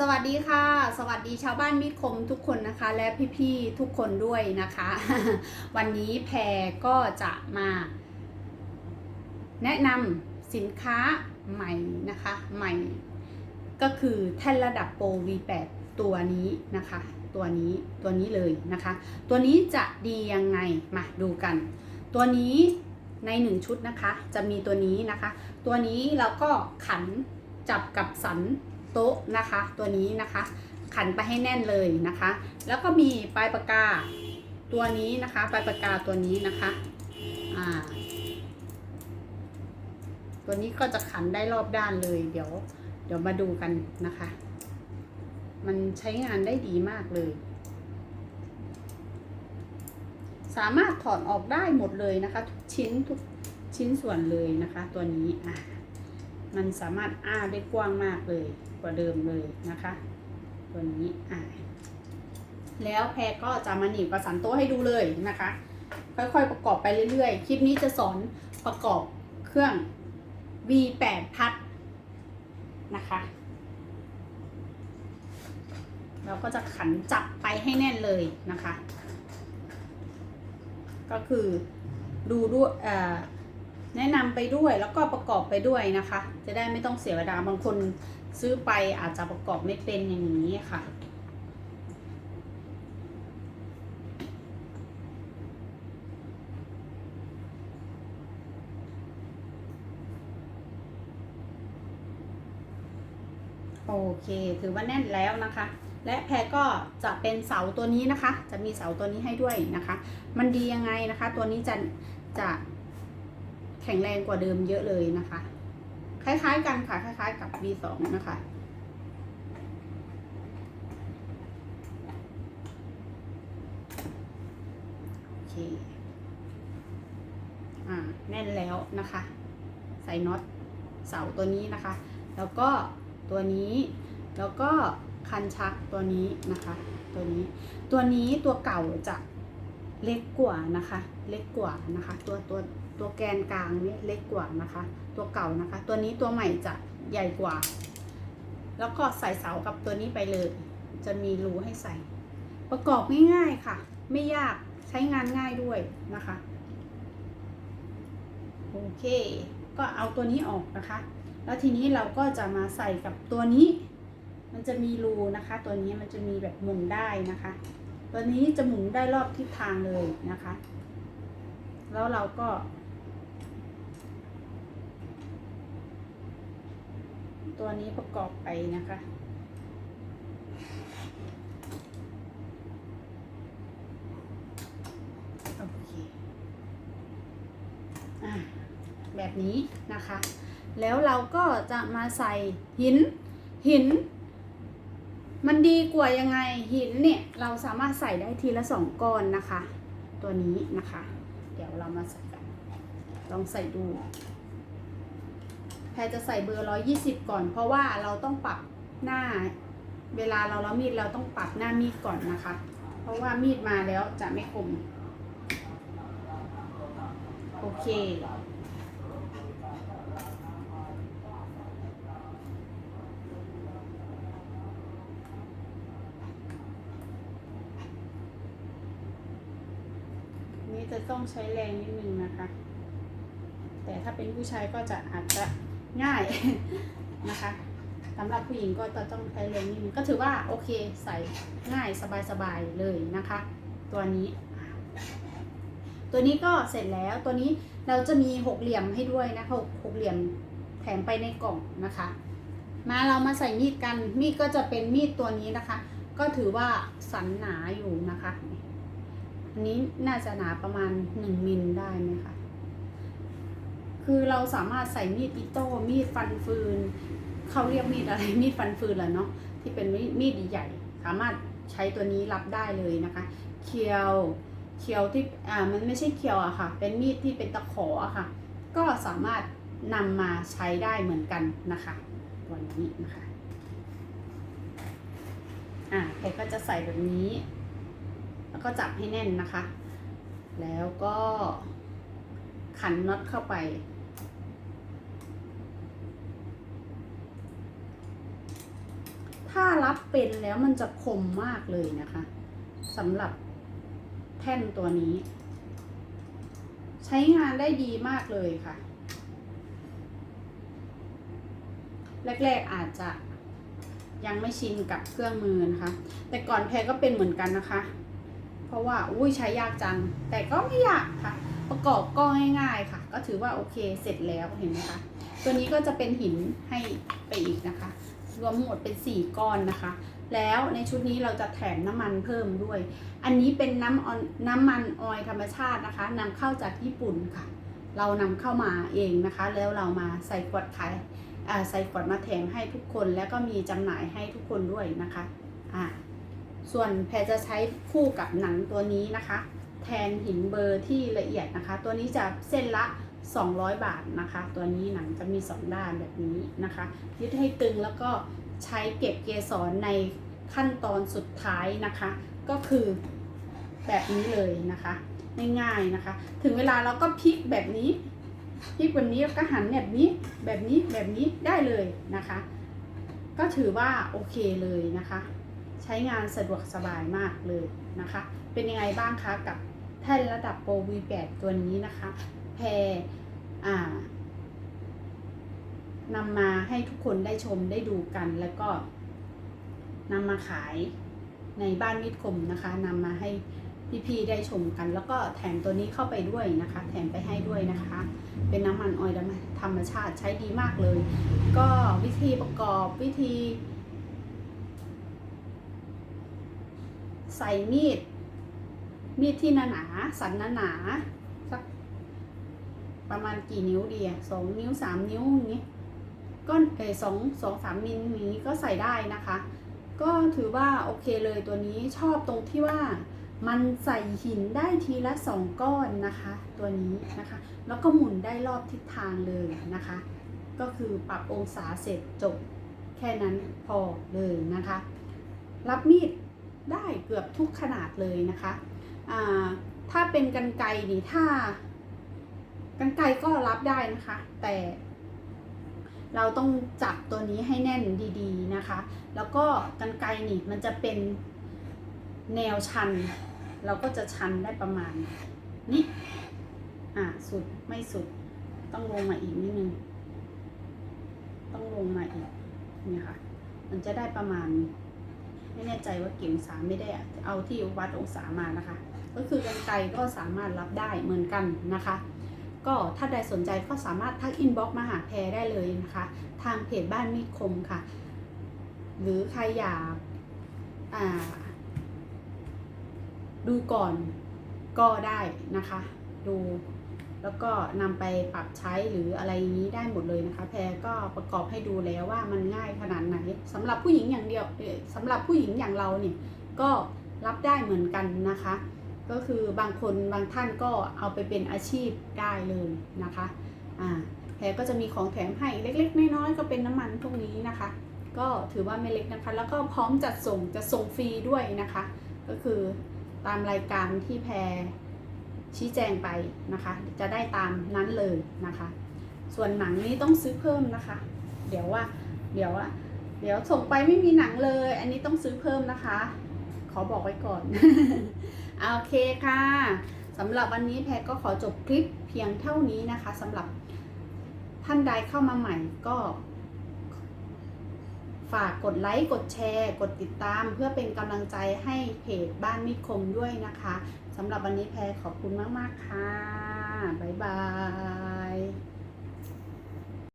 สวัสดีค่ะ สวัสดีชาวบ้านมิตรคมทุกคนนะคะ และพี่ๆทุกคนด้วยนะคะ วันนี้แพรก็จะมา แนะนำสินค้าใหม่นะคะ ใหม่ ก็คือแท่นระดับโปร V8 ตัวนี้นะคะ ตัวนี้ตัวนี้เลยนะคะ ตัวนี้จะดียังไงมาดูกัน ตัวนี้ในหนึ่งชุดนะคะ จะมีตัวนี้นะคะ ตัวนี้เราก็ขันจับกับสัน โต๊ะนะคะ ตัวนี้นะคะ ขันไปให้แน่นเลยนะคะ แล้วก็มีปลายปากกาตัวนี้นะคะ ปลายปากกาตัวนี้นะคะอ่าตัวนี้ก็จะขันได้รอบด้านเลย เดี๋ยว เดี๋ยวมาดูกันนะคะ มันใช้งานได้ดีมากเลย สามารถถอดออกได้หมดเลยนะคะ ทุกชิ้นทุกชิ้นส่วนเลยนะคะ ตัวนี้อะ มันสามารถอ้าได้กว้างมากเลยกว่าเดิมเลยนะคะ ตัวนี้อะแล้วแพรก็จะมาหนีบประสานโต๊ะให้ดูเลยนะคะ ค่อยๆประกอบไปเรื่อยๆ คลิปนี้จะสอนประกอบเครื่อง V8 พัดนะคะ เราก็จะขันจับไปให้แน่นเลยนะคะ ก็คือดูด้วยเอ่อ แนะนำไปด้วยแล้วก็ประกอบไปด้วยนะคะ จะได้ไม่ต้องเสียเวลาบางคนซื้อไปอาจจะประกอบไม่เป็นอย่างนี้ค่ะ โอเคถือว่าแน่นแล้วนะคะ และแพรก็จะเป็นเสาตัวนี้นะคะ จะมีเสาตัวนี้ให้ด้วยนะคะ มันดียังไงนะคะ ตัวนี้จะจะ แข็งแรงกว่าเดิมเยอะเลยนะคะ คล้ายๆกันค่ะ คล้าย ๆ กับ V2 นะคะ โอเค อ่า แน่นแล้วนะคะ ใส่น็อตเสาตัวนี้นะคะ แล้วก็ตัวนี้ แล้วก็คันชักตัวนี้นะคะ ตัวนี้ ตัวนี้ตัวเก่าจะ เล็กกว่านะคะ เล็กกว่านะคะ ตัวตัวตัวแกนกลางนี่เล็กกว่านะคะ ตัวเก่านะคะ ตัวนี้ตัวใหม่จะใหญ่กว่า แล้วก็ใส่เสากับตัวนี้ไปเลย จะมีรูให้ใส่ ประกอบง่ายๆค่ะ ไม่ยากใช้งานง่ายด้วยนะคะ โอเค ก็เอาตัวนี้ออกนะคะ แล้วทีนี้เราก็จะมาใส่กับตัวนี้ มันจะมีรูนะคะ ตัวนี้มันจะมีแบบหมุนได้นะคะ ตัวนี้จะหมุนได้รอบทิศทางเลยนะคะ แล้วเราก็ ตัวนี้ประกอบไปนะคะโอเคอะแบบนี้นะคะ แล้วเราก็จะมาใส่หินหิน มันดีกว่ายังไงหินเนี่ยเราสามารถใส่ได้ทีละสองก้อนนะคะ ตัวนี้นะคะ เดี๋ยวเรามาใส่กันลองใส่ดูแพรจะใส่เบอร์ร้อยี่สิบก่อน เพราะว่าเราต้องปรับหน้า เวลาเราล้อมีดเราต้องปรับหน้ามีดก่อนนะคะ เพราะว่ามีดมาแล้วจะไม่คมโอเค นี่จะต้องใช้แรงนิดนึงนะคะ แต่ถ้าเป็นผู้ชายก็จะอาจจะง่ายนะคะสำหรับผู้หญิงก็จะต้องใช้แรงนิดนึงก็ถือว่าโอเคใส่ง่ายสบายๆเลยนะคะ ตัวนี้ ตัวนี้ก็เสร็จแล้วตัวนี้เราจะมีหกเหลี่ยมให้ด้วยนะคะหกเหลี่ยมแถมไปในกล่องนะคะ มาเรามาใส่มีดกันมีดก็จะเป็นมีดตัวนี้นะคะ ก็ถือว่าสันหนาอยู่นะคะ อันนี้น่าจะหนาประมาณหนึ่งมิลได้ไหมคะ คือเราสามารถใส่มีดอิโต้ มีดฟันฟืน เขาเรียกมีดอะไร มีดฟันฟืนแหละเนาะ ที่เป็นมีดใหญ่ สามารถใช้ตัวนี้รับได้เลยนะคะ เคียว เคียวที่ อ่า มันไม่ใช่เคียวอะค่ะ เป็นมีดที่เป็นตะขออะค่ะ ก็สามารถนำมาใช้ได้เหมือนกันนะคะ ตัวนี้นะคะ อ่าแกก็จะใส่แบบนี้ แล้วก็จับให้แน่นนะคะ แล้วก็ขันน็อตเข้าไป ถ้ารับเป็นแล้วมันจะคมมากเลยนะคะสำหรับแท่นตัวนี้ ใช้งานได้ดีมากเลยค่ะ แรกๆอาจจะยังไม่ชินกับเครื่องมือนะคะ แต่ก่อนแพรก็เป็นเหมือนกันนะคะ เพราะว่าอุ้ยใช้ยากจัง แต่ก็ไม่ยากค่ะ ประกอบก็ง่ายๆค่ะ ก็ถือว่าโอเคเสร็จแล้วเห็นไหมคะตัวนี้ก็จะเป็นหินให้ไปอีกนะคะ รวมหมดเป็น 4 ก้อนนะคะ แล้วในชุดนี้เราจะแถมน้ำมันเพิ่มด้วย อันนี้เป็นน้ำออนน้ำมันออยธรรมชาตินะคะนำเข้าจากญี่ปุ่นค่ะ เรานำเข้ามาเองนะคะ แล้วเรามาใส่ขวดขายใส่ขวดมาแถมให้ทุกคนแล้วก็มีจำหน่ายให้ทุกคนด้วยนะคะอ่า ส่วนแพรจะใช้คู่กับหนังตัวนี้นะคะ แทนหินเบอร์ที่ละเอียดนะคะ ตัวนี้จะเส้นละ 200 บาทนะคะ ตัวนี้หนังจะมี 2 ด้านแบบนี้นะคะ ยึดให้ตึงแล้วก็ใช้เก็บเกสรในขั้นตอนสุดท้ายนะคะ ก็คือแบบนี้เลยนะคะ ง่ายๆนะคะ ถึงเวลาเราก็พลิกแบบนี้พลิกแบบนี้แล้วก็หันแบบนี้แบบนี้แบบนี้ได้เลยนะคะ ก็ถือว่าโอเคเลยนะคะ ใช้งานสะดวกสบายมากเลยนะคะ เป็นยังไงบ้างคะกับแท่นระดับโปร V8 ตัวนี้นะคะ แพรนำมาให้ทุกคนได้ชมได้ดูกันแล้วก็นำมาขายในบ้านมิตรคมนะคะนำมาให้พี่ๆได้ชมกัน แล้วก็แถมตัวนี้เข้าไปด้วยนะคะ แถมไปให้ด้วยนะคะ เป็นน้ำมันออยล์ธรรมชาติใช้ดีมากเลย ก็วิธีประกอบวิธี ใส่มีด มีดที่หนาหนาสันหนาหนาสักประมาณกี่นิ้วดีอะสองนิ้วสามนิ้วอย่างนี้ก็เออสองสองสามมิลอย่างนี้ก็ใส่ได้นะคะ ก็ถือว่าโอเคเลยตัวนี้ชอบตรงที่ว่ามันใส่หินได้ทีละสองก้อนนะคะ ตัวนี้นะคะ แล้วก็หมุนได้รอบทิศทางเลยนะคะ ก็คือปรับองศาเสร็จจบแค่นั้นพอเลยนะคะ รับมีด ได้เกือบทุกขนาดเลยนะคะถ้าเป็นกันไกนี่ถ้า กันไกก็รับได้นะคะ แต่เราต้องจับตัวนี้ให้แน่นดีๆนะคะ แล้วก็กันไกนี่มันจะเป็นแนวชัน เราก็จะชันได้ประมาณนี้อ่าสุดไม่สุดต้องลงมาอีกนิดนึงต้องลงมาอีกนี่ค่ะ มันจะได้ประมาณ ไม่แน่ใจว่ากี่องศาไม่ได้เอาที่วัดองศามานะคะ ก็คือกันไกรก็สามารถรับได้เหมือนกันนะคะ ก็ถ้าใดสนใจก็สามารถทักอินบ็อกมาหาแพรได้เลยนะคะ ทางเพจบ้านมีดคมค่ะ หรือใครอยากดูก่อนก็ได้นะคะ ดู แล้วก็นำไปปรับใช้หรืออะไรนี้ได้หมดเลยนะคะ แพรก็ประกอบให้ดูแล้วว่ามันง่ายขนาดไหนสำหรับผู้หญิงอย่างเดียวเอ่อสำหรับผู้หญิงอย่างเราเนี่ยก็รับได้เหมือนกันนะคะ ก็คือบางคนบางท่านก็เอาไปเป็นอาชีพได้เลยนะคะอ่าแพรก็จะมีของแถมให้เล็ก ๆ น้อยๆก็เป็นน้ำมันพวกนี้นะคะ ก็ถือว่าไม่เล็กนะคะ แล้วก็พร้อมจัดส่งจะส่งฟรีด้วยนะคะ ก็คือตามรายการที่แพร ชี้แจงไปนะคะ จะได้ตามนั้นเลยนะคะ ส่วนหนังนี้ต้องซื้อเพิ่มนะคะ เดี๋ยวว่าเดี๋ยวอะเดี๋ยวส่งไปไม่มีหนังเลย อันนี้ต้องซื้อเพิ่มนะคะ ขอบอกไว้ก่อนโอเคค่ะสำหรับวันนี้แพรก็ขอจบคลิปเพียงเท่านี้นะคะสำหรับท่านใดเข้ามาใหม่ก็ ฝากกดไลค์ กดแชร์ กดติดตาม เพื่อเป็นกำลังใจให้เพจบ้านมิตรคมด้วยนะคะ สำหรับวันนี้แพรขอบคุณมาก ๆ ค่ะ บ๊ายบาย